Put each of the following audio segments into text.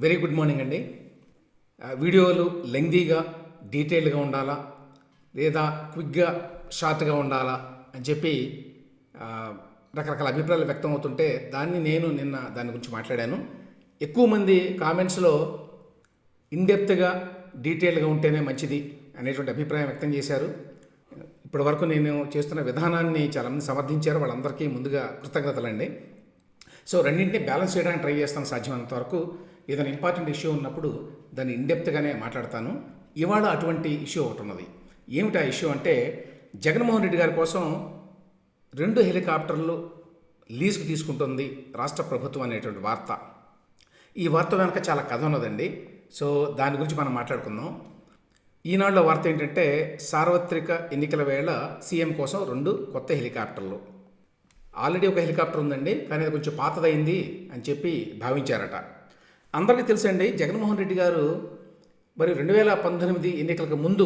Very good morning అండి. వీడియోలు లెంగ్దీగా డీటెయిల్గా ఉండాలా? లేదా క్విక్గా షార్ట్గా ఉండాలా? అని చెప్పి రకరకాల అభిప్రాయాలు వ్యక్తం అవుతుంటే దాన్ని నేను నిన్న దాని గురించి మాట్లాడాను. ఎక్కువ మంది కామెంట్స్లో ఇన్డెప్త్గా డీటెయిల్గా ఉంటేనే మంచిది అనేటువంటి అభిప్రాయం వ్యక్తం చేశారు. ఇప్పటి వరకు నేను చేస్తున్న విధానాన్ని చాలామంది సమర్థించారు. వాళ్ళందరికీ ముందుగా కృతజ్ఞతలండి. సో రెండింటిని బ్యాలెన్స్ చేయడానికి ట్రై చేస్తాను సాధ్యమైనంత వరకు. ఏదైనా ఇంపార్టెంట్ ఇష్యూ ఉన్నప్పుడు దాన్ని ఇన్డెప్త్గానే మాట్లాడతాను. ఇవాళ అటువంటి ఇష్యూ ఒకటి ఉన్నది. ఏమిటి ఆ ఇష్యూ అంటే జగన్మోహన్ రెడ్డి గారి కోసం రెండు హెలికాప్టర్లు లీజుకు తీసుకుంటుంది రాష్ట్ర ప్రభుత్వం అనేటువంటి వార్త. ఈ వార్త వెనక చాలా కథ ఉన్నదండి. సో దాని గురించి మనం మాట్లాడుకుందాం. ఈనాడులో వార్త ఏంటంటే సార్వత్రిక ఎన్నికల వేళ సీఎం కోసం రెండు కొత్త హెలికాప్టర్లు. ఆల్రెడీ ఒక హెలికాప్టర్ ఉందండి కానీ అది కొంచెం పాతదైంది అని చెప్పి భావించారట. అందరికీ తెలుసండి జగన్మోహన్ రెడ్డి గారు మరి రెండు వేల పంతొమ్మిది ఎన్నికలకు ముందు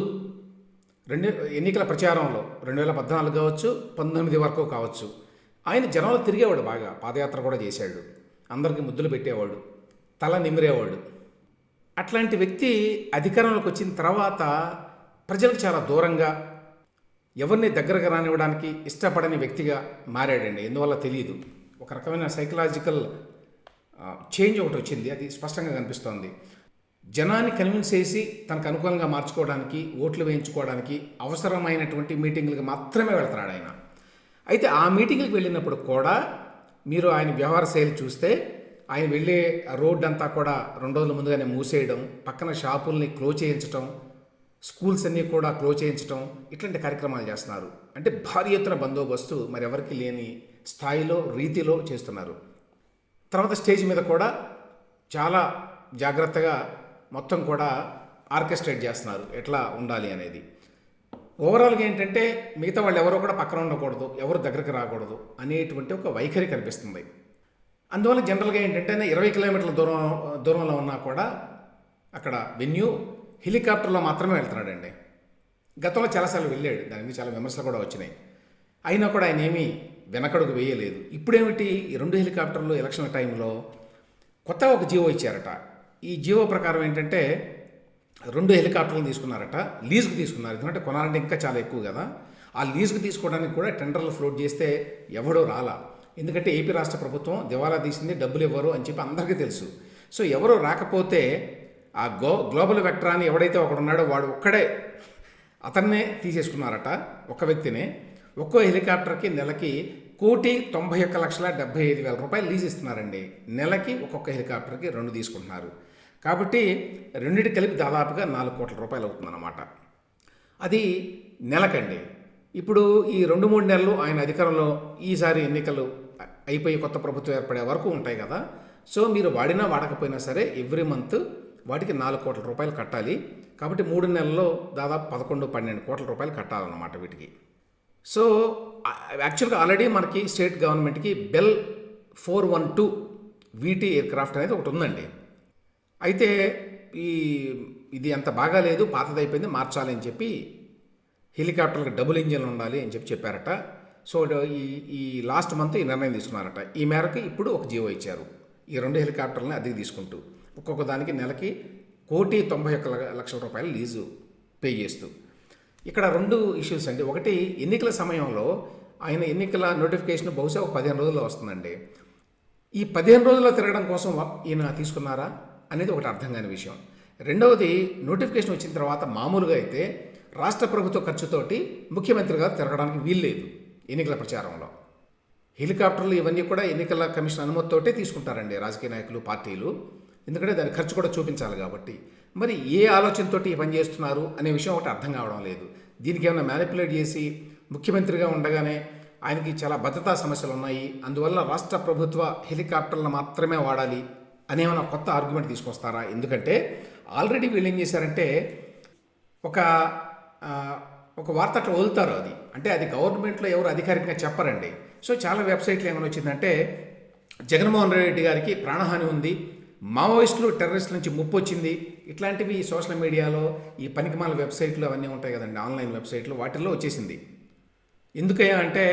రెండు ఎన్నికల ప్రచారంలో రెండు వేల పద్నాలుగు కావచ్చు పంతొమ్మిది వరకు కావచ్చు ఆయన జనంలో తిరిగేవాడు బాగా పాదయాత్ర కూడా చేశాడు. అందరికీ ముద్దులు పెట్టేవాడు తల నిమిరేవాడు. అట్లాంటి వ్యక్తి అధికారంలోకి వచ్చిన తర్వాత ప్రజలకు చాలా దూరంగా ఎవరిని దగ్గరకు రానివ్వడానికి ఇష్టపడని వ్యక్తిగా మారాడండి. ఎందువల్ల తెలియదు. ఒక రకమైన సైకలాజికల్ చేంజ్ ఒకటి వచ్చింది. అది స్పష్టంగా కనిపిస్తోంది. జనాన్ని కన్విన్స్ చేసి తనకు అనుకూలంగా మార్చుకోవడానికి ఓట్లు వేయించుకోవడానికి అవసరమైనటువంటి మీటింగ్లకు మాత్రమే వెళ్తున్నాడు ఆయన. అయితే ఆ మీటింగ్లకు వెళ్ళినప్పుడు కూడా మీరు ఆయన వ్యవహార శైలి చూస్తే ఆయన వెళ్ళే రోడ్ అంతా కూడా రెండు రోజుల ముందుగానే మూసేయడం పక్కన షాపుల్ని క్లోజ్ చేయించడం స్కూల్స్ అన్నీ కూడా క్లోజ్ చేయించడం ఇట్లాంటి కార్యక్రమాలు చేస్తున్నారు. అంటే భారీ ఎత్తున బందోబస్తు మరెవరికి లేని స్థాయిలో రీతిలో చేస్తున్నారు. తర్వాత స్టేజ్ మీద కూడా చాలా జాగ్రత్తగా మొత్తం కూడా ఆర్కెస్ట్రేట్ చేస్తున్నారు. ఎట్లా ఉండాలి అనేది. ఓవరాల్గా ఏంటంటే మిగతా వాళ్ళు ఎవరో కూడా పక్కన ఉండకూడదు ఎవరు దగ్గరికి రాకూడదు అనేటువంటి ఒక వైఖరి కనిపిస్తుంది. అందువల్ల జనరల్గా ఏంటంటే ఇరవై కిలోమీటర్ల దూరం దూరంలో ఉన్నా కూడా అక్కడ వెన్యూ హెలికాప్టర్లో మాత్రమే వెళ్తున్నాడండి. గతంలో చాలాసార్లు వెళ్ళాడు. దాని మీద చాలా విమర్శలు కూడా వచ్చినాయి. అయినా కూడా ఆయన ఏమీ వెనకడుగు వేయలేదు. ఇప్పుడేమిటి? ఈ రెండు హెలికాప్టర్లు ఎలక్షన్ టైంలో కొత్తగా ఒక జీవో ఇచ్చారట. ఈ జీవో ప్రకారం ఏంటంటే రెండు హెలికాప్టర్లు తీసుకున్నారట లీజుకు తీసుకున్నారు. ఎందుకంటే కొనాలంటే ఇంకా చాలా ఎక్కువ కదా. ఆ లీజుకు తీసుకోవడానికి కూడా టెండర్లు ఫ్లోట్ చేస్తే ఎవడో రాలా. ఎందుకంటే ఏపీ రాష్ట్ర ప్రభుత్వం దివాలా తీసింది డబ్బులు ఇవ్వరు అని చెప్పి అందరికీ తెలుసు. సో ఎవరు రాకపోతే ఆ గో గ్లోబల్ వెక్టరాన్ని ఎవడైతే ఒకడున్నాడో వాడు ఒక్కడే అతన్నే తీసేసుకున్నారట ఒక వ్యక్తినే. ఒక్కో హెలికాప్టర్కి నెలకి కోటి తొంభై ఒక్క లక్షల డెబ్బై ఐదు వేల రూపాయలు లీజ్ ఇస్తున్నారండి. నెలకి ఒక్కొక్క హెలికాప్టర్కి రెండు తీసుకుంటున్నారు. కాబట్టి రెండింటి కలిపి దాదాపుగా నాలుగు కోట్ల రూపాయలు అవుతుందన్నమాట. అది నెలకండి. ఇప్పుడు ఈ రెండు మూడు నెలలు ఆయన అధికారంలో ఈసారి ఎన్నికలు అయిపోయి కొత్త ప్రభుత్వం ఏర్పడే వరకు ఉంటాయి కదా. సో మీరు వాడినా వాడకపోయినా సరే ఎవ్రీ మంత్ వాటికి నాలుగు కోట్ల రూపాయలు కట్టాలి. కాబట్టి మూడు నెలల్లో దాదాపు పదకొండు పన్నెండు కోట్ల రూపాయలు కట్టాలన్నమాట వీటికి. సో యాక్చువల్గా ఆల్రెడీ మనకి స్టేట్ గవర్నమెంట్కి Bell four one two V T aircraft ఒకటి ఉందండి. అయితే ఈ ఇది అంత బాగాలేదు పాతదైపోయింది మార్చాలి అని చెప్పి హెలికాప్టర్లకు డబుల్ ఇంజన్లు ఉండాలి అని చెప్పి చెప్పారట. సో ఈ ఈ లాస్ట్ మంత్ ఈ నిర్ణయం తీసుకున్నారట. ఈ మేరకు ఇప్పుడు ఒక జీవో ఇచ్చారు. ఈ రెండు హెలికాప్టర్లని అద్దెకి తీసుకుంటూ ఒక్కొక్క దానికి నెలకి కోటి తొంభై ఒక్క లక్షల రూపాయలు లీజు పే చేస్తూ. ఇక్కడ రెండు ఇష్యూస్ అండి. ఒకటి ఎన్నికల సమయంలో ఆయన ఎన్నికల నోటిఫికేషన్ బహుశా ఒక పదిహేను రోజుల్లో వస్తుందండి. ఈ పదిహేను రోజుల్లో తిరగడం కోసం ఈయన తీసుకున్నారా అనేది ఒకటి అర్థం కాని విషయం. రెండవది నోటిఫికేషన్ వచ్చిన తర్వాత మామూలుగా అయితే రాష్ట్ర ప్రభుత్వ ఖర్చుతోటి ముఖ్యమంత్రి గారు తిరగడానికి వీల్లేదు ఎన్నికల ప్రచారంలో. హెలికాప్టర్లు ఇవన్నీ కూడా ఎన్నికల కమిషన్ అనుమతితోటే తీసుకుంటారండి రాజకీయ నాయకులు పార్టీలు. ఎందుకంటే దాని ఖర్చు కూడా చూపించాలి కాబట్టి. మరి ఏ ఆలోచనతోటి ఈ పని చేస్తున్నారు అనే విషయం ఒకటి అర్థం కావడం లేదు. దీనికి ఏమైనా మ్యానిపులేట్ చేసి ముఖ్యమంత్రిగా ఉండగానే ఆయనకి చాలా భద్రతా సమస్యలు ఉన్నాయి. అందువల్ల రాష్ట్ర ప్రభుత్వ హెలికాప్టర్లను మాత్రమే వాడాలి అనేమైనా కొత్త ఆర్గ్యుమెంట్ తీసుకొస్తారా? ఎందుకంటే ఆల్రెడీ వీళ్ళు ఏం చేశారంటే ఒక ఒక వార్త అట్లా వదులుతారు అది. అంటే అది గవర్నమెంట్లో ఎవరు అధికారికంగా చెప్పరండి. సో చాలా వెబ్సైట్లు ఏమైనా వచ్చిందంటే జగన్మోహన్ రెడ్డి గారికి ప్రాణహాని ఉంది మావోయిస్టులు టెర్రరిస్టుల నుంచి ముప్పు వచ్చింది ఇట్లాంటివి సోషల్ మీడియాలో ఈ పనికిమాల వెబ్సైట్లు అవన్నీ ఉంటాయి కదండి ఆన్లైన్ వెబ్సైట్లు వాటిల్లో వచ్చేసింది. ఎందుకయ్యా అంటే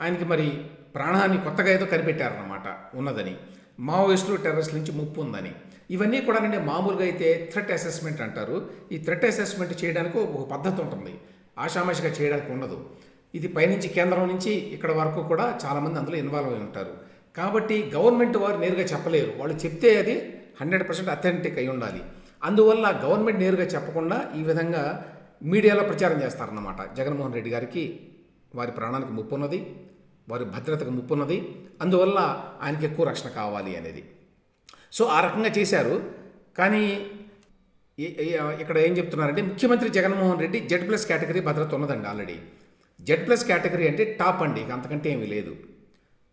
ఆయనకి మరి ప్రాణాన్ని కొత్తగా ఏదో కనిపెట్టారన్నమాట ఉన్నదని. మావోయిస్టులు టెర్రరిస్టుల నుంచి ముప్పు ఉందని ఇవన్నీ కూడా అంటే మామూలుగా అయితే థ్రెట్ అసెస్మెంట్ అంటారు. ఈ థ్రెట్ అసెస్మెంట్ చేయడానికి ఒక పద్ధతి ఉంటుంది. ఆషామాషిగా చేయడానికి ఉండదు. ఇది పైనుంచి కేంద్రం నుంచి ఇక్కడ వరకు కూడా చాలామంది అందులో ఇన్వాల్వ్ అయి ఉంటారు. కాబట్టి గవర్నమెంట్ వారు నేరుగా చెప్పలేరు. వాళ్ళు చెప్తే అది హండ్రెడ్ పర్సెంట్ అథెంటిక్ అయి ఉండాలి. అందువల్ల గవర్నమెంట్ నేరుగా చెప్పకుండా ఈ విధంగా మీడియాలో ప్రచారం చేస్తారన్నమాట. జగన్మోహన్ రెడ్డి గారికి వారి ప్రాణానికి ముప్పు ఉన్నది వారి భద్రతకు ముప్పు ఉన్నది అందువల్ల ఆయనకి ఎక్కువ రక్షణ కావాలి అనేది. సో ఆ రకంగా చేశారు. కానీ ఇక్కడ ఏం చెప్తున్నారంటే ముఖ్యమంత్రి Jaganmohan Reddy Z plus category భద్రత ఉన్నదండి ఆల్రెడీ. జెడ్ ప్లస్ కేటగిరీ అంటే టాప్ అండి అంతకంటే ఏమీ లేదు.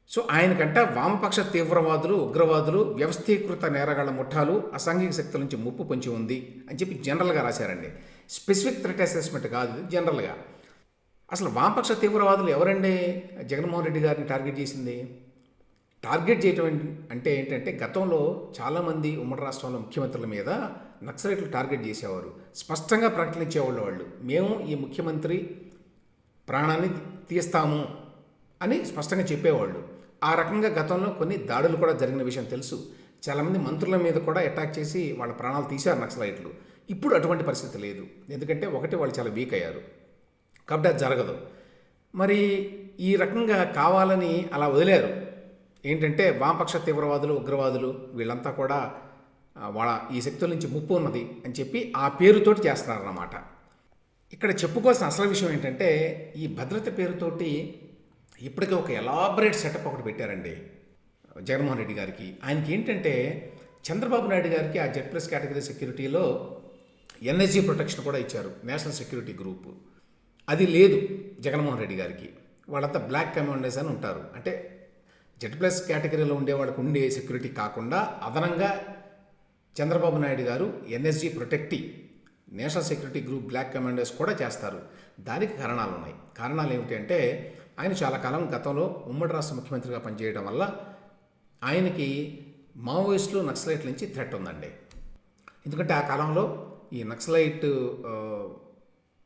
సో ఆయనకంట వామపక్ష తీవ్రవాదులు ఉగ్రవాదులు వ్యవస్థీకృత నేరగాళ్ళ ముఠాలు అసాంఘిక శక్తుల నుంచి ముప్పు పొంచి ఉంది అని చెప్పి జనరల్గా రాశారండి. స్పెసిఫిక్ థ్రెట్ అసెస్మెంట్ కాదు ఇది జనరల్గా. అసలు వామపక్ష తీవ్రవాదులు ఎవరండి? జగన్మోహన్ రెడ్డి గారిని టార్గెట్ చేసింది. టార్గెట్ చేయటం అంటే ఏంటంటే గతంలో చాలామంది ఉమ్మడి రాష్ట్రంలో ముఖ్యమంత్రుల మీద నక్సలైట్లు టార్గెట్ చేసేవారు. స్పష్టంగా ప్రకటించేవాళ్ళు వాళ్ళు. మేము ఈ ముఖ్యమంత్రి ప్రాణాన్ని తీస్తాము అని స్పష్టంగా చెప్పేవాళ్ళు. ఆ రకంగా గతంలో కొన్ని దాడులు కూడా జరిగిన విషయం తెలుసు. చాలామంది మంత్రుల మీద కూడా అటాక్ చేసి వాళ్ళ ప్రాణాలు తీశారు నక్సలైట్లు. ఇప్పుడు అటువంటి పరిస్థితి లేదు. ఎందుకంటే ఒకటి వాళ్ళు చాలా వీక్ అయ్యారు. కాబట్టి అది జరగదు. మరి ఈ రకంగా కావాలని అలా వదిలేరు. ఏంటంటే వామపక్ష తీవ్రవాదులు ఉగ్రవాదులు వీళ్ళంతా కూడా వాళ్ళ ఈ శక్తుల నుంచి ముప్పు ఉన్నది అని చెప్పి ఆ పేరుతోటి చేస్తున్నారన్నమాట. ఇక్కడ చెప్పుకోవాల్సిన అసలు విషయం ఏంటంటే ఈ భద్రత పేరుతోటి ఇప్పటికే ఒక ఎలాబరేట్ సెటప్ ఒకటి పెట్టారండి జగన్మోహన్ రెడ్డి గారికి. ఆయనకి ఏంటంటే చంద్రబాబు నాయుడు గారికి ఆ జెడ్ ప్లస్ కేటగిరీ సెక్యూరిటీలో ఎన్ఎస్జీ ప్రొటెక్షన్ కూడా ఇచ్చారు నేషనల్ సెక్యూరిటీ గ్రూప్. అది లేదు జగన్మోహన్ రెడ్డి గారికి. వాళ్ళంతా బ్లాక్ కమాండర్స్ అని ఉంటారు. అంటే జెడ్ ప్లస్ కేటగిరీలో ఉండే వాళ్ళకు ఉండే సెక్యూరిటీ కాకుండా అదనంగా చంద్రబాబు నాయుడు గారు NSG ప్రొటెక్టి national security group black commanders కూడా చేస్తారు. దానికి కారణాలు ఉన్నాయి కారణాలు ఏమిటి అంటే ఆయన చాలా కాలం గతంలో ఉమ్మడి రాష్ట్ర ముఖ్యమంత్రిగా పనిచేయడం వల్ల ఆయనకి మావోయిస్టులు నక్సలైట్ల నుంచి థ్రెట్ ఉందండి. ఎందుకంటే ఆ కాలంలో ఈ నక్సలైట్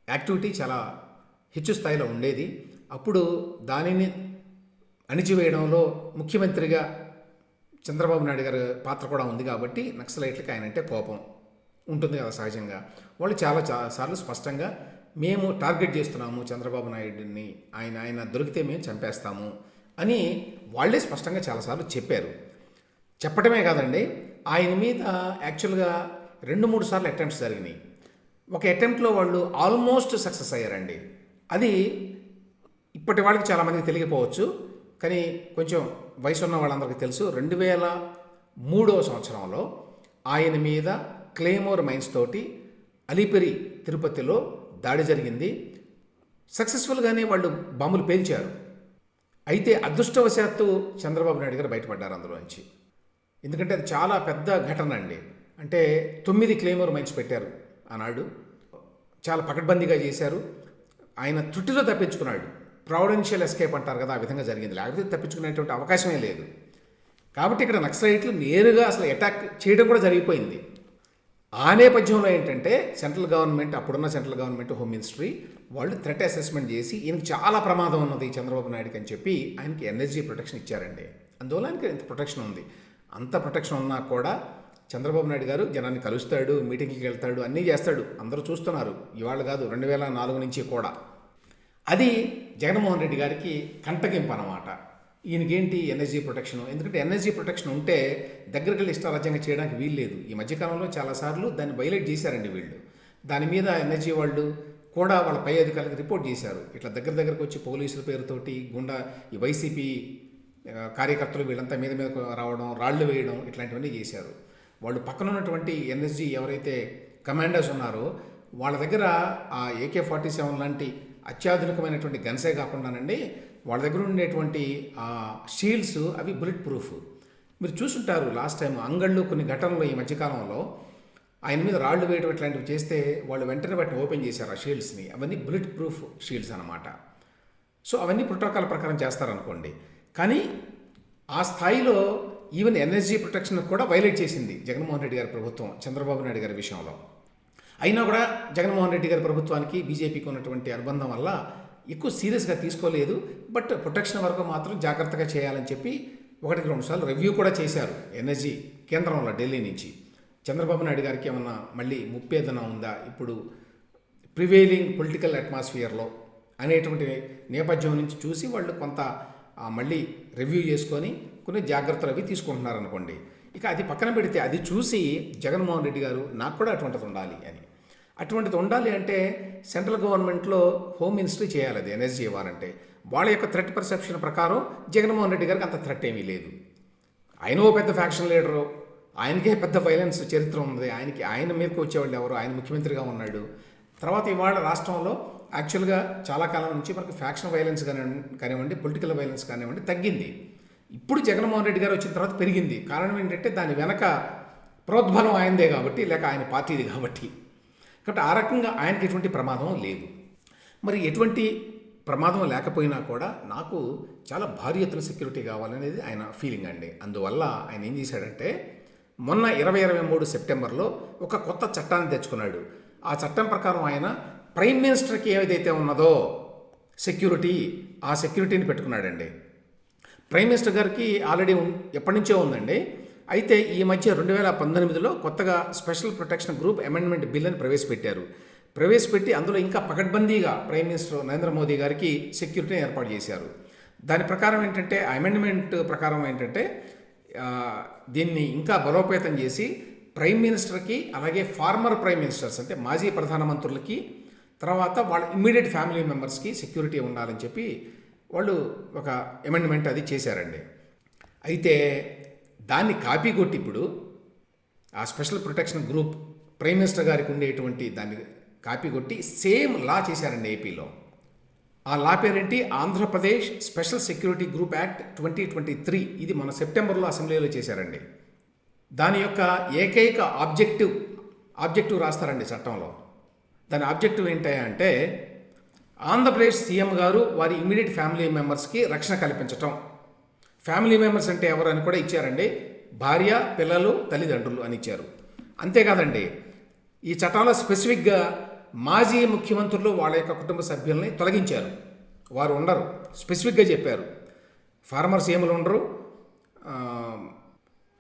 యాక్టివిటీ చాలా హెచ్చు స్థాయిలో ఉండేది. అప్పుడు దానిని అణిచివేయడంలో ముఖ్యమంత్రిగా చంద్రబాబు నాయుడు గారి పాత్ర కూడా ఉంది కాబట్టి నక్సలైట్లకి ఆయన అంటే కోపం ఉంటుంది కదా సహజంగా. వాళ్ళు చాలా చాలా సార్లు స్పష్టంగా మేము టార్గెట్ చేస్తున్నాము చంద్రబాబు నాయుడిని ఆయన ఆయన దొరికితే మేము చంపేస్తాము అని వాళ్ళే స్పష్టంగా చాలాసార్లు చెప్పారు. చెప్పటమే కాదండి ఆయన మీద యాక్చువల్గా రెండు మూడు సార్లు అటెంప్ట్స్ జరిగినాయి. ఒక అటెంప్ట్లో వాళ్ళు ఆల్మోస్ట్ సక్సెస్ అయ్యారండి. అది ఇప్పటి వాళ్ళకి చాలామందికి తెలియకపోవచ్చు కానీ కొంచెం వయసు ఉన్న వాళ్ళందరికీ తెలుసు రెండు వేల మూడవ సంవత్సరంలో ఆయన మీద క్లేమోర్ మైన్స్ తోటి అలిపిరి తిరుపతిలో దాడి జరిగింది. సక్సెస్ఫుల్గానే వాళ్ళు బాంబులు పేల్చారు. అయితే అదృష్టవశాత్తు చంద్రబాబు నాయుడు గారు బయటపడ్డారు అందులోంచి ఎందుకంటే అది చాలా పెద్ద ఘటన అండి. అంటే తొమ్మిది క్లెయిమర్ మైన్స్ పెట్టారు ఆనాడు. చాలా పకడ్బందీగా చేశారు. ఆయన తుట్టిలో తప్పించుకున్నాడు. ప్రావిడెన్షియల్ ఎస్కేప్ అంటారు కదా ఆ విధంగా జరిగింది. లేకపోతే తప్పించుకునేటువంటి అవకాశమే లేదు. కాబట్టి ఇక్కడ నక్సలైట్లు నేరుగా అసలు అటాక్ చేయడం కూడా జరిగిపోయింది. ఆ నేపథ్యంలో ఏంటంటే సెంట్రల్ గవర్నమెంట్ అప్పుడున్న సెంట్రల్ గవర్నమెంట్ హోమ్ మినిస్ట్రీ వాళ్ళు థ్రెట్ అసెస్మెంట్ చేసి ఈయనకి చాలా ప్రమాదం ఉన్నది చంద్రబాబు నాయుడుకి అని చెప్పి ఆయనకి ఎనర్జీ ప్రొటెక్షన్ ఇచ్చారండి. అందువల్ల ఆయనకి ఇంత ప్రొటెక్షన్ ఉంది. అంత ప్రొటెక్షన్ ఉన్నా కూడా చంద్రబాబు నాయుడు గారు జనాన్ని కలుస్తాడు మీటింగ్కి వెళ్తాడు అన్నీ చేస్తాడు. అందరూ చూస్తున్నారు. ఇవాళ కాదు రెండు వేల నాలుగు నుంచి కూడా. అది జగన్మోహన్ రెడ్డి గారికి కంటగింపు అన్నమాట. ఈయనకేంటి ఎనర్జీ ప్రొటెక్షన్? ఎందుకంటే ఎనర్జీ ప్రొటెక్షన్ ఉంటే దగ్గరికి వెళ్ళి ఇష్టారాజ్యంగా చేయడానికి వీల్లేదు. ఈ మధ్యకాలంలో చాలాసార్లు దాన్ని వైలేట్ చేశారండి వీళ్ళు. దాని మీద ఎనర్జీ వాళ్ళు కూడా వాళ్ళ పై అధికారులకు రిపోర్ట్ చేశారు. ఇట్లా దగ్గర దగ్గరకు వచ్చి పోలీసుల పేరుతోటి గుండా ఈ వైసీపీ కార్యకర్తలు వీళ్ళంతా మీద మీద రావడం రాళ్ళు వేయడం ఇట్లాంటివన్నీ చేశారు. వాళ్ళు పక్కన ఉన్నటువంటి ఎన్ఎస్జీ ఎవరైతే కమాండర్స్ ఉన్నారో వాళ్ళ దగ్గర ఆ ఏకే ఫార్టీ సెవెన్ లాంటి అత్యాధునికమైనటువంటి గన్సే కాకుండానండి వాళ్ళ దగ్గర ఉండేటువంటి ఆ షీల్డ్స్ అవి బుల్లెట్ ప్రూఫ్ మీరు చూసుంటారు లాస్ట్ టైం అంగళ్ళు కొన్ని ఘటనలు ఈ మధ్యకాలంలో ఆయన మీద రాళ్ళు వేయడం ఇట్లాంటివి చేస్తే వాళ్ళు వెంటనే వాటిని ఓపెన్ చేశారు ఆ షీల్డ్స్ని అవన్నీ బుల్లెట్ ప్రూఫ్ షీల్డ్స్ అన్నమాట. సో అవన్నీ ప్రోటోకాల్ ప్రకారం చేస్తారనుకోండి. కానీ ఆ స్థాయిలో ఈవెన్ ఎనర్జీ ప్రొటెక్షన్ కూడా వైలేట్ చేసింది జగన్మోహన్ రెడ్డి గారి ప్రభుత్వం చంద్రబాబు నాయుడు గారి విషయంలో. అయినా కూడా జగన్మోహన్ రెడ్డి గారి ప్రభుత్వానికి బీజేపీకి ఉన్నటువంటి అనుబంధం వల్ల ఎక్కువ సీరియస్గా తీసుకోలేదు బట్ ప్రొటెక్షన్ వరకు మాత్రం జాగ్రత్తగా చేయాలని చెప్పి ఒకటికి రెండు సార్లు రివ్యూ కూడా చేశారు ఎనర్జీ కేంద్రంలో ఢిల్లీ నుంచి. చంద్రబాబు నాయుడు గారికి ఏమన్నా మళ్ళీ ముప్పు ఉందా? ఇప్పుడు ప్రివేలింగ్ పొలిటికల్ అట్మాస్ఫియర్లో అనేటువంటి నేపథ్యం నుంచి చూసి వాళ్ళు కొంత మళ్ళీ రివ్యూ చేసుకొని కొన్ని జాగ్రత్తలు అవి తీసుకుంటున్నారు అనుకోండి ఇక అది పక్కన పెడితే అది చూసి జగన్మోహన్ రెడ్డి గారు నాకు కూడా అటువంటిది ఉండాలి అని. అటువంటిది ఉండాలి అంటే సెంట్రల్ గవర్నమెంట్లో హోమ్ మినిస్ట్రీ చేయాలి అది ఎనర్జీ ఇవ్వాలంటే వాళ్ళ యొక్క థ్రెట్ పర్సెప్షన్ ప్రకారం జగన్మోహన్ రెడ్డి గారికి అంత థ్రెట్ ఏమీ లేదు. ఆయన ఓ పెద్ద ఫ్యాక్షన్ లీడరు ఆయనకే పెద్ద వైలెన్స్ చరిత్ర ఉంది ఆయనకి ఆయన మీదకి వచ్చేవాళ్ళు ఎవరు ఆయన ముఖ్యమంత్రిగా ఉన్నాడు. తర్వాత ఇవాళ రాష్ట్రంలో యాక్చువల్గా చాలా కాలం నుంచి మనకు ఫ్యాక్షన్ వైలెన్స్ కానివ్వండి కానివ్వండి పొలిటికల్ వైలెన్స్ కానివ్వండి తగ్గింది. ఇప్పుడు జగన్మోహన్ రెడ్డి గారు వచ్చిన తర్వాత పెరిగింది. కారణం ఏంటంటే దాని వెనక ప్రోద్బలం ఆయనదే కాబట్టి లేక ఆయన పార్టీది కాబట్టి. కాబట్టి ఆ రకంగా ఆయనకి ఎటువంటి ప్రమాదం లేదు. మరి ఎటువంటి ప్రమాదం లేకపోయినా కూడా నాకు చాలా భారీ ఎత్తున సెక్యూరిటీ కావాలనేది ఆయన ఫీలింగ్ అండి. అందువల్ల ఆయన ఏం చేశాడంటే మొన్న ఇరవై ఇరవై మూడు సెప్టెంబర్లో ఒక కొత్త చట్టాన్ని తెచ్చుకున్నాడు. ఆ చట్టం ప్రకారం ఆయన ప్రైమ్ మినిస్టర్కి ఏదైతే ఉన్నదో సెక్యూరిటీ ఆ సెక్యూరిటీని పెట్టుకున్నాడండి. ప్రైమ్ మినిస్టర్ గారికి ఆల్రెడీ ఎప్పటి నుంచో ఉందండి. అయితే ఈ మధ్య రెండు వేల పంతొమ్మిదిలో కొత్తగా special protection group amendment bill అని ప్రవేశపెట్టారు. ప్రవేశపెట్టి అందులో ఇంకా పకడ్బందీగా ప్రైమ్ మినిస్టర్ నరేంద్ర మోదీ గారికి సెక్యూరిటీని ఏర్పాటు చేశారు. దాని ప్రకారం ఏంటంటే ఆ అమెండ్మెంట్ ప్రకారం ఏంటంటే దీన్ని ఇంకా బలోపేతం చేసి ప్రైమ్ మినిస్టర్కి అలాగే ఫార్మర్ ప్రైమ్ మినిస్టర్స్ అంటే మాజీ ప్రధానమంత్రులకి తర్వాత వాళ్ళ ఇమ్మీడియట్ ఫ్యామిలీ మెంబర్స్కి సెక్యూరిటీ ఉండాలని చెప్పి వాళ్ళు ఒక అమెండ్మెంట్ అది చేశారండి. అయితే దాన్ని కాపీ కొట్టి ఇప్పుడు ఆ special protection group prime minister గారికి ఉండేటువంటి దాన్ని కాపీ కొట్టి సేమ్ లా చేశారండి ఏపీలో. ఆ లా పేరేంటి? Andhra Pradesh special security group act twenty twenty three. ఇది మన సెప్టెంబర్లో అసెంబ్లీలో చేశారండి. దాని యొక్క ఏకైక ఆబ్జెక్టివ్ ఆబ్జెక్టివ్ రాస్తారండి చట్టంలో. దాని ఆబ్జెక్టివ్ ఏంటి అంటే ఆంధ్రప్రదేశ్ సీఎం గారు వారి ఇమ్మీడియట్ ఫ్యామిలీ మెంబర్స్కి రక్షణ కల్పించటం. ఫ్యామిలీ మెంబర్స్ అంటే ఎవరు అని కూడా ఇచ్చారండి. భార్య పిల్లలు తల్లిదండ్రులు అని ఇచ్చారు. అంతేకాదండి ఈ చట్టంలో స్పెసిఫిక్గా మాజీ ముఖ్యమంత్రులు వాళ్ళ యొక్క కుటుంబ సభ్యుల్ని తొలగించారు. వారు ఉండరు. స్పెసిఫిక్గా చెప్పారు. ఫార్మర్ సీఎంలు ఉండరు.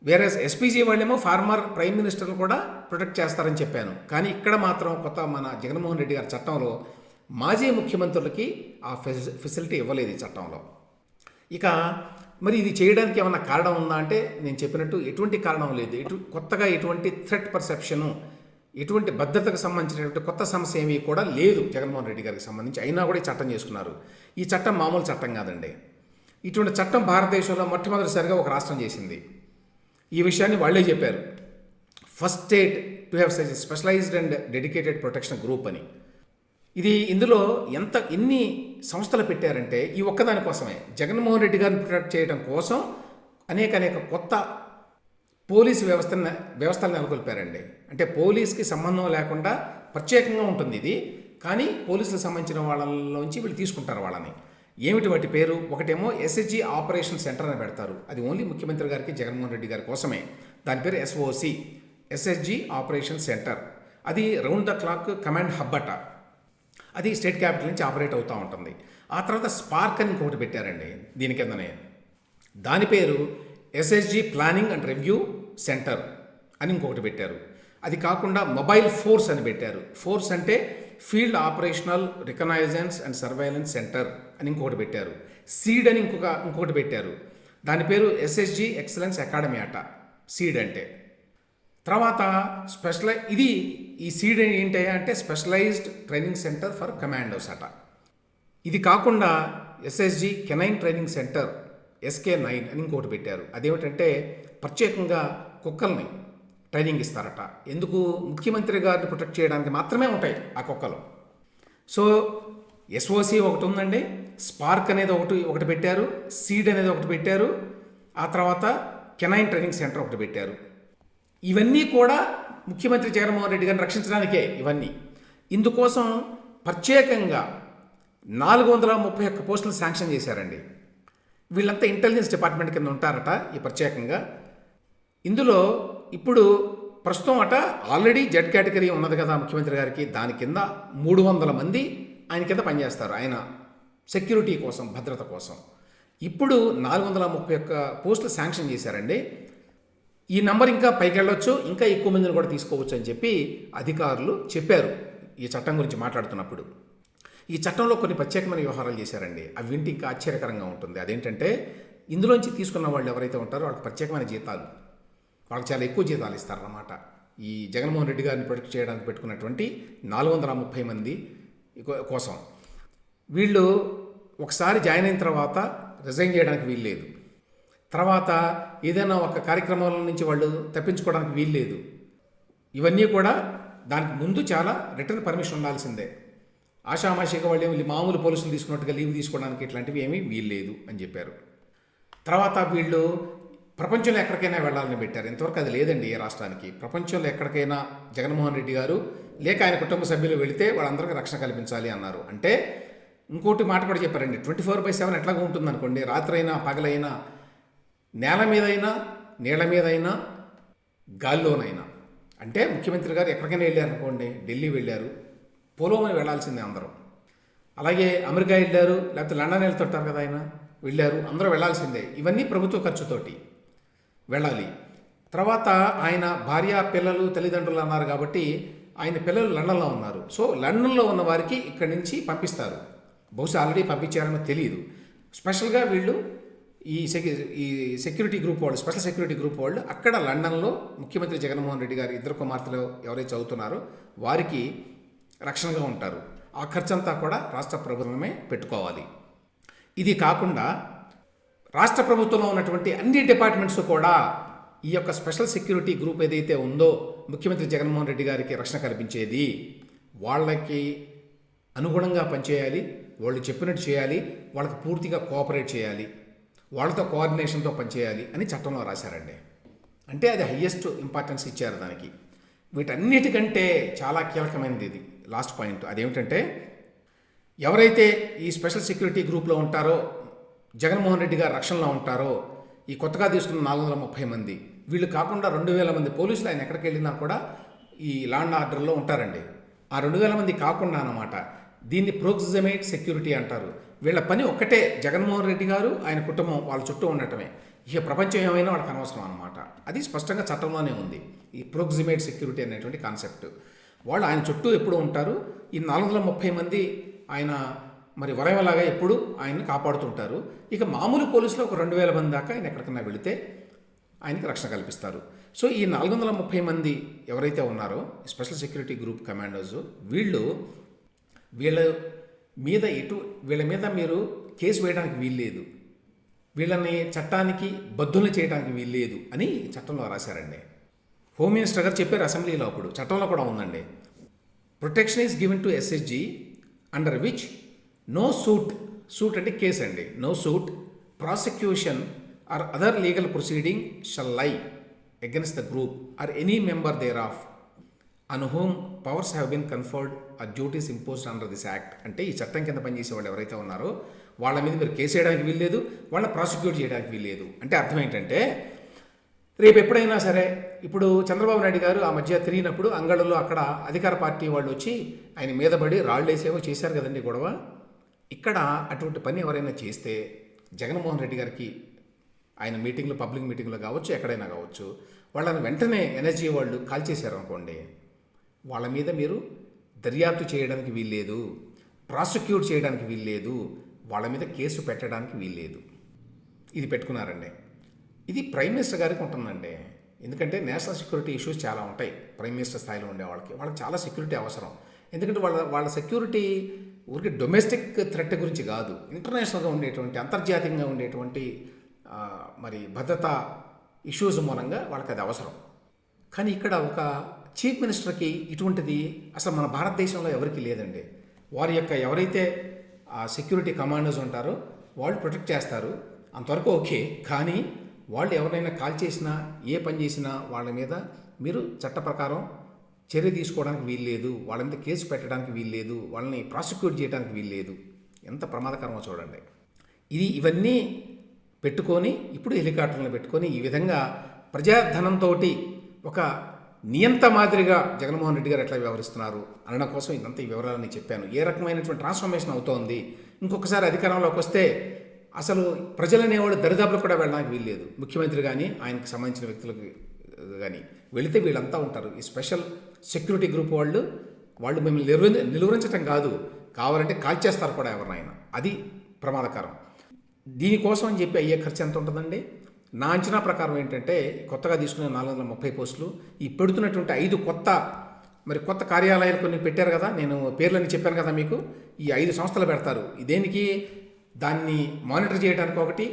వేరే ఎస్పీజీ వాళ్ళేమో ఫార్మర్ ప్రైమ్ మినిస్టర్లు కూడా ప్రొటెక్ట్ చేస్తారని చెప్పాను. కానీ ఇక్కడ మాత్రం కొత్త మన జగన్మోహన్ రెడ్డి గారి చట్టంలో మాజీ ముఖ్యమంత్రులకి ఆ ఫెసి ఫెసిలిటీ ఇవ్వలేదు ఈ చట్టంలో. ఇక మరి ఇది చేయడానికి ఏమన్నా కారణం ఉందా అంటే నేను చెప్పినట్టు ఎటువంటి కారణం లేదు. ఎటు కొత్తగా ఎటువంటి థ్రెట్ పర్సెప్షను ఎటువంటి భద్రతకు సంబంధించినటువంటి కొత్త సమస్య ఏమీ కూడా లేదు జగన్మోహన్ రెడ్డి గారికి సంబంధించి. అయినా కూడా ఈ చట్టం చేసుకున్నారు. ఈ చట్టం మామూలు చట్టం కాదండి. ఇటువంటి చట్టం భారతదేశంలో మొట్టమొదటిసారిగా ఒక రాష్ట్రం చేసింది. ఈ విషయాన్ని వాళ్ళే చెప్పారు. First state to have such specialised and dedicated protection group అని. ఇది ఇందులో ఎంత ఎన్ని సంస్థలు పెట్టారంటే ఈ ఒక్కదాని కోసమే. జగన్మోహన్ రెడ్డి గారిని ప్రొటెక్ట్ చేయడం కోసం అనేక అనేక కొత్త పోలీసు వ్యవస్థను వ్యవస్థలు నెలకొల్పారండి. అంటే పోలీస్కి సంబంధం లేకుండా ప్రత్యేకంగా ఉంటుంది ఇది. కానీ పోలీసులకు సంబంధించిన వాళ్ళలోంచి వీళ్ళు తీసుకుంటారు వాళ్ళని. ఏమిటి వాటి పేరు? ఒకటేమో ఎస్హెచ్జి ఆపరేషన్ సెంటర్ అని పెడతారు. అది ఓన్లీ ముఖ్యమంత్రి గారికి జగన్మోహన్ రెడ్డి గారి కోసమే. దాని పేరు ఎస్ఓసి ఎస్హెచ్జి ఆపరేషన్ సెంటర్. అది round the clock command hub అట అది స్టేట్ క్యాపిటల్ నుంచి ఆపరేట్ అవుతూ ఉంటుంది. ఆ తర్వాత స్పార్క్ అని ఇంకొకటి పెట్టారండి దీని కిందనే. దాని పేరు SSG planning and review centre అని ఇంకొకటి పెట్టారు. అది కాకుండా మొబైల్ ఫోర్స్ అని పెట్టారు. ఫోర్స్ అంటే field operational reconnaissance and surveillance centre అని ఇంకొకటి పెట్టారు. సీడ్ అని ఇంకొక ఇంకొకటి పెట్టారు. దాని పేరు ఎస్ఎస్జి ఎక్సలెన్స్ అకాడమీ అట. సీడ్ అంటే. తర్వాత స్పెషల్ ఇది ఈ సీడ్ ఏంటి అంటే specialised training centre for commandos అట. ఇది కాకుండా SSG canine training centre SK nine అని ఇంకోటి పెట్టారు. అదేమిటంటే ప్రత్యేకంగా కుక్కల్ని ట్రైనింగ్ ఇస్తారట. ఎందుకు? ముఖ్యమంత్రి గారిని ప్రొటెక్ట్ చేయడానికి మాత్రమే ఉంటాయి ఆ కుక్కలు. సో ఎస్ఓసి ఒకటి ఉందండి. స్పార్క్ అనేది ఒకటి ఒకటి పెట్టారు. సీడ్ అనేది ఒకటి పెట్టారు. ఆ తర్వాత కెనైన్ ట్రైనింగ్ సెంటర్ ఒకటి పెట్టారు. ఇవన్నీ కూడా ముఖ్యమంత్రి జగన్మోహన్ రెడ్డి గారిని రక్షించడానికే ఇవన్నీ. ఇందుకోసం ప్రత్యేకంగా నాలుగు వందల ముప్పై ఒక్క పోస్టులు శాంక్షన్ చేశారండి. వీళ్ళంతా ఇంటెలిజెన్స్ డిపార్ట్మెంట్ కింద ఉంటారట ఈ ప్రత్యేకంగా. ఇందులో ఇప్పుడు ప్రస్తుతం అట ఆల్రెడీ జెడ్ కేటగిరీ ఉన్నది కదా ముఖ్యమంత్రి గారికి దాని కింద మూడు వందల మంది ఆయన కింద పనిచేస్తారు ఆయన సెక్యూరిటీ కోసం భద్రత కోసం. ఇప్పుడు నాలుగు వందల ముప్పై ఒక్క పోస్టులు శాంక్షన్ చేశారండి. ఈ నంబర్ ఇంకా పైకి వెళ్ళొచ్చు ఇంకా ఎక్కువ మందిని కూడా తీసుకోవచ్చు అని చెప్పి అధికారులు చెప్పారు ఈ చట్టం గురించి మాట్లాడుతున్నప్పుడు. ఈ చట్టంలో కొన్ని ప్రత్యేకమైన వ్యవహారాలు చేశారండి. అవి వింటే ఇంకా ఆశ్చర్యకరంగా ఉంటుంది. అదేంటంటే ఇందులోంచి తీసుకున్న వాళ్ళు ఎవరైతే ఉంటారో వాళ్ళకి ప్రత్యేకమైన జీతాలు. వాళ్ళకి చాలా ఎక్కువ జీతాలు ఇస్తారన్నమాట. ఈ జగన్మోహన్ రెడ్డి గారిని ప్రొటెక్ట్ చేయడానికి పెట్టుకున్నటువంటి నాలుగు వందల ముప్పై మంది కోసం. వీళ్ళు ఒకసారి జాయిన్ అయిన తర్వాత రిజైన్ చేయడానికి వీల్లేదు. తర్వాత ఏదైనా ఒక కార్యక్రమాల నుంచి వాళ్ళు తప్పించుకోవడానికి వీల్లేదు. ఇవన్నీ కూడా దానికి ముందు చాలా రిటర్న్ పర్మిషన్ ఉండాల్సిందే. ఆషామాషిగా వాళ్ళు ఏమి మామూలు పోలీసులు తీసుకున్నట్టుగా లీవ్ తీసుకోవడానికి ఇట్లాంటివి ఏమీ వీల్లేదు అని చెప్పారు. తర్వాత వీళ్ళు ప్రపంచంలో ఎక్కడికైనా వెళ్ళాలని పెట్టారు. ఇంతవరకు అది లేదండి ఏ రాష్ట్రానికి. ప్రపంచంలో ఎక్కడికైనా జగన్మోహన్ రెడ్డి గారు లేక ఆయన కుటుంబ సభ్యులు వెళితే వాళ్ళందరికీ రక్షణ కల్పించాలి అన్నారు. అంటే ఇంకోటి మాట కూడా చెప్పారండి. ట్వంటీ ఫోర్ బై సెవెన్ ఎట్లాగో ఉంటుంది అనుకోండి రాత్రైనా పగలైనా నేల మీదైనా నీళ్ళ మీదైనా గాల్లోనైనా. అంటే ముఖ్యమంత్రి గారు ఎక్కడికైనా వెళ్ళారు అనుకోండి ఢిల్లీ వెళ్ళారు పోలోమని వెళ్ళాల్సిందే అందరూ. అలాగే అమెరికా వెళ్ళారు లేకపోతే లండన్ వెళ్తుంటారు కదా ఆయన వెళ్ళారు అందరూ వెళ్ళాల్సిందే. ఇవన్నీ ప్రభుత్వ ఖర్చుతోటి వెళ్ళాలి. తర్వాత ఆయన భార్య పిల్లలు తల్లిదండ్రులు అన్నారు కాబట్టి ఆయన పిల్లలు లండన్లో ఉన్నారు. సో లండన్లో ఉన్న వారికి ఇక్కడి నుంచి పంపిస్తారు. బహుశా ఆల్రెడీ పంపించారని తెలియదు. స్పెషల్గా వీళ్ళు ఈ సెక్యూ ఈ సెక్యూరిటీ గ్రూప్ వాళ్ళు స్పెషల్ సెక్యూరిటీ గ్రూప్ వాళ్ళు అక్కడ లండన్లో ముఖ్యమంత్రి జగన్మోహన్ రెడ్డి గారి ఇద్దరు కుమార్తెలు ఎవరైతే చదువుతున్నారో వారికి రక్షణగా ఉంటారు. ఆ ఖర్చంతా కూడా రాష్ట్ర ప్రభుత్వమే పెట్టుకోవాలి. ఇది కాకుండా రాష్ట్ర ప్రభుత్వంలో ఉన్నటువంటి అన్ని డిపార్ట్మెంట్స్ కూడా ఈ యొక్క స్పెషల్ సెక్యూరిటీ గ్రూప్ ఏదైతే ఉందో ముఖ్యమంత్రి జగన్మోహన్ రెడ్డి గారికి రక్షణ కల్పించేది వాళ్ళకి అనుగుణంగా పనిచేయాలి వాళ్ళు చెప్పినట్టు చేయాలి వాళ్ళకి పూర్తిగా కోఆపరేట్ చేయాలి. వాళ్ళతో కోఆర్డినేషన్తో పనిచేయాలి అని చట్టంలో రాశారండి. అంటే అది హయ్యెస్ట్ ఇంపార్టెన్స్ ఇచ్చారు దానికి. వీటన్నిటికంటే చాలా కీలకమైనది ఇది. లాస్ట్ పాయింట్ అదేమిటంటే ఎవరైతే ఈ స్పెషల్ సెక్యూరిటీ గ్రూప్లో ఉంటారో జగన్మోహన్ రెడ్డి గారు రక్షణలో ఉంటారో ఈ కొత్తగా తీసుకున్న నాలుగు వందల ముప్పై మంది వీళ్ళు కాకుండా రెండు వేల మంది పోలీసులు ఆయన ఎక్కడికి వెళ్ళినా కూడా ఈ లాండ్ ఆర్డర్లో ఉంటారండి. ఆ రెండు వేల మంది కాకుండా అన్నమాట దీన్ని ప్రోక్సిజమేట్ సెక్యూరిటీ అంటారు. వీళ్ళ పని ఒక్కటే. జగన్మోహన్ రెడ్డి గారు ఆయన కుటుంబం వాళ్ళ చుట్టూ ఉండటమే. ఇక ప్రపంచం ఏమైనా వాళ్ళకి అనవసరం అనమాట అది స్పష్టంగా చట్టంలోనే ఉంది. ఈ ప్రోక్సిమేట్ సెక్యూరిటీ అనేటువంటి కాన్సెప్ట్. వాళ్ళు ఆయన చుట్టూ ఎప్పుడు ఉంటారు? ఈ నాలుగు వందల ముప్పై మంది ఆయన మరి వరవలాగా ఎప్పుడు ఆయన్ని కాపాడుతుంటారు? ఇక మామూలు పోలీసులు ఒక రెండు వేల మంది దాకా ఆయన ఎక్కడికైనా వెళితే ఆయనకి రక్షణ కల్పిస్తారు. సో ఈ నాలుగు వందల ముప్పై మంది ఎవరైతే ఉన్నారో స్పెషల్ సెక్యూరిటీ గ్రూప్ కమాండోస్ వీళ్ళు వీళ్ళ మీద ఎటు వీళ్ళ మీద మీరు కేసు వేయడానికి వీల్లేదు. వీళ్ళని చట్టానికి బద్దులు చేయడానికి వీల్లేదు అని చట్టంలో రాశారండి. హోమ్ మినిస్టర్ గారు చెప్పారు అసెంబ్లీలో అప్పుడు చట్టంలో కూడా ఉందండి. Protection is given to SSG under which no suit suit అంటే కేసు అండి. No suit prosecution or other legal proceeding shall lie against the group or any member thereof. On whom powers have been conferred or duties imposed under this act అంటే ఈ చట్టం కింద పనిచేసే వాళ్ళు ఎవరైతే ఉన్నారో వాళ్ళ మీద మీరు కేసు వేయడానికి వీల్లేదు వాళ్ళని ప్రాసిక్యూట్ చేయడానికి వీల్లేదు. అంటే అర్థం ఏంటంటే రేపు ఎప్పుడైనా సరే ఇప్పుడు చంద్రబాబు నాయుడు గారు ఆ మధ్య తిరిగినప్పుడు అంగళ్ళలో అక్కడ అధికార పార్టీ వాళ్ళు వచ్చి ఆయన మీద పడి రాళ్ళు వేసేవో చేశారు కదండి గొడవ? ఇక్కడ అటువంటి పని ఎవరైనా చేస్తే జగన్మోహన్ రెడ్డి గారికి ఆయన మీటింగ్లో పబ్లిక్ మీటింగ్లో కావచ్చు ఎక్కడైనా కావచ్చు వాళ్ళని వెంటనే ఎనర్జీ వాళ్ళు కాల్ చేశారు అనుకోండి వాళ్ళ మీద మీరు దర్యాప్తు చేయడానికి వీల్లేదు ప్రాసిక్యూట్ చేయడానికి వీల్లేదు వాళ్ళ మీద కేసు పెట్టడానికి వీల్లేదు. ఇది పెట్టుకున్నారండి. ఇది ప్రైమ్ మినిస్టర్ గారికి ఉంటుందండి. ఎందుకంటే నేషనల్ సెక్యూరిటీ ఇష్యూస్ చాలా ఉంటాయి. ప్రైమ్ మినిస్టర్ స్థాయిలో ఉండే వాళ్ళకి. వాళ్ళకి చాలా సెక్యూరిటీ అవసరం. ఎందుకంటే వాళ్ళ వాళ్ళ సెక్యూరిటీ ఊరికి డొమెస్టిక్ థ్రెట్ గురించి కాదు. ఇంటర్నేషనల్గా ఉండేటువంటి అంతర్జాతీయంగా ఉండేటువంటి మరి భద్రతా ఇష్యూస్ మూలంగా వాళ్ళకి అది అవసరం. కానీ ఇక్కడ ఒక చీఫ్ మినిస్టర్కి ఇటువంటిది అసలు మన భారతదేశంలో ఎవరికి లేదండి. వారి యొక్క ఎవరైతే ఆ సెక్యూరిటీ కమాండర్స్ ఉంటారో వాళ్ళు ప్రొటెక్ట్ చేస్తారు. అంతవరకు ఓకే. కానీ వాళ్ళు ఎవరైనా కాల్ చేసినా ఏ పని చేసినా వాళ్ళ మీద మీరు చట్ట ప్రకారం చర్య తీసుకోవడానికి వీల్లేదు. వాళ్ళ మీద కేసు పెట్టడానికి వీల్లేదు. వాళ్ళని ప్రాసిక్యూట్ చేయడానికి వీల్లేదు. ఎంత ప్రమాదకరమో చూడండి. ఇది ఇవన్నీ పెట్టుకొని ఇప్పుడు హెలికాప్టర్లను పెట్టుకొని ఈ విధంగా ప్రజాధనంతో ఒక నియంత మాదిరిగా జగన్మోహన్ రెడ్డి గారు ఎట్లా వ్యవహరిస్తున్నారు అనడం కోసం ఇదంతా ఈ వివరాలని చెప్పాను. ఏ రకమైనటువంటి ట్రాన్స్ఫర్మేషన్ అవుతోంది? ఇంకొకసారి అధికారంలోకి వస్తే అసలు ప్రజలనేవాడు దరిదాపులు కూడా వెళ్ళడానికి వీల్లేదు. ముఖ్యమంత్రి కానీ ఆయనకు సంబంధించిన వ్యక్తులకు కానీ వెళితే వీళ్ళంతా ఉంటారు. ఈ స్పెషల్ సెక్యూరిటీ గ్రూప్ వాళ్ళు వాళ్ళు మిమ్మల్ని నిలువ నిలువరించడం కాదు. కావాలంటే కాల్చేస్తారు కూడా ఎవరినైనా. అది ప్రమాదకరం. దీనికోసం అని చెప్పి అయ్యే ఖర్చు ఎంత ఉంటుందండి నా అంచనా ప్రకారం ఏంటంటే కొత్తగా తీసుకున్న నాలుగు వందల ముప్పై పోస్టులు ఈ పెడుతున్నటువంటి ఐదు కొత్త మరి కొత్త కార్యాలయాలు కొన్ని పెట్టారు కదా నేను పేర్లని చెప్పాను కదా మీకు ఈ ఐదు సంస్థలు పెడతారు. దేనికి దాన్ని మానిటర్ చేయడానికి ఒకటి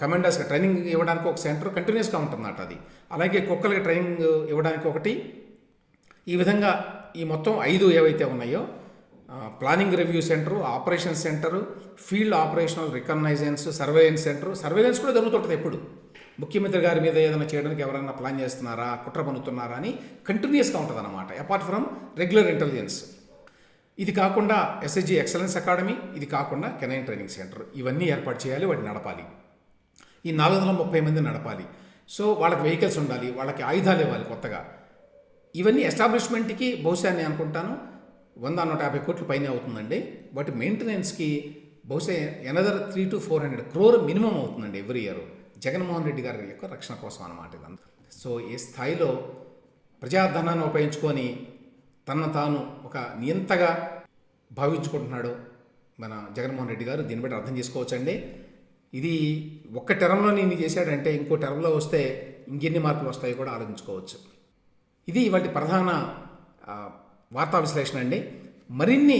కమాండర్స్కి ట్రైనింగ్ ఇవ్వడానికి ఒక సెంటర్ కంటిన్యూస్గా ఉంటుందన్నమాట అది. అలాగే కుక్కలకి ట్రైనింగ్ ఇవ్వడానికి ఒకటి. ఈ విధంగా ఈ మొత్తం ఐదు ఏవైతే ఉన్నాయో planning review centre operation centre field operational reconnaissance surveillance centre surveillance కూడా జరుగుతుంటుంది ఎప్పుడు. ముఖ్యమంత్రి గారి మీద ఏదైనా చేయడానికి ఎవరైనా ప్లాన్ చేస్తున్నారా కుట్ర పన్నుతున్నారా అని కంటిన్యూస్గా ఉంటుంది అనమాట అపార్ట్ ఫ్రమ్ రెగ్యులర్ ఇంటెలిజెన్స్ ఇది కాకుండా ఎస్ఎస్జి ఎక్సలెన్స్ అకాడమీ ఇది కాకుండా కెనైన్ ట్రైనింగ్ సెంటర్ ఇవన్నీ ఏర్పాటు చేయాలి వాటిని నడపాలి. ఈ నాలుగు వందల ముప్పై మంది నడపాలి. సో వాళ్ళకి వెహికల్స్ ఉండాలి వాళ్ళకి ఆయుధాలు ఇవ్వాలి కొత్తగా. ఇవన్నీ ఎస్టాబ్లిష్మెంట్కి బహుశా నేను అనుకుంటాను వంద నూట యాభై కోట్ల పైన అవుతుందండి. వాటి మెయింటెనెన్స్కి బహుశా another three to four hundred crore minimum అవుతుందండి ఎవ్రీ ఇయర్. జగన్మోహన్ రెడ్డి గారి యొక్క రక్షణ కోసం అనమాట ఇదంతా. సో ఈ స్థాయిలో ప్రజాధనాన్ని ఉపయోగించుకొని తనను తాను ఒక నియంతగా భావించుకుంటున్నాడు మన జగన్మోహన్ రెడ్డి గారు దీన్ని బట్టి అర్థం చేసుకోవచ్చండి. ఇది ఒక్క టర్మ్లో నేను చేశాడంటే ఇంకో టర్మ్లో వస్తే ఇంకెన్ని మార్పులు వస్తాయో కూడా ఆలోచించుకోవచ్చు. ఇది ఇవాటి ప్రధాన వార్తా విశ్లేషణ అండి. మరిన్ని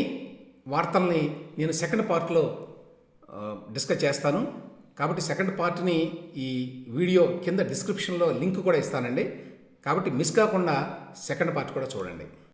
వార్తల్ని నేను సెకండ్ పార్ట్లో డిస్కస్ చేస్తాను. కాబట్టి సెకండ్ పార్ట్ని ఈ వీడియో కింద డిస్క్రిప్షన్లో లింక్ కూడా ఇస్తానండి. కాబట్టి మిస్ కాకుండా సెకండ్ పార్ట్ కూడా చూడండి.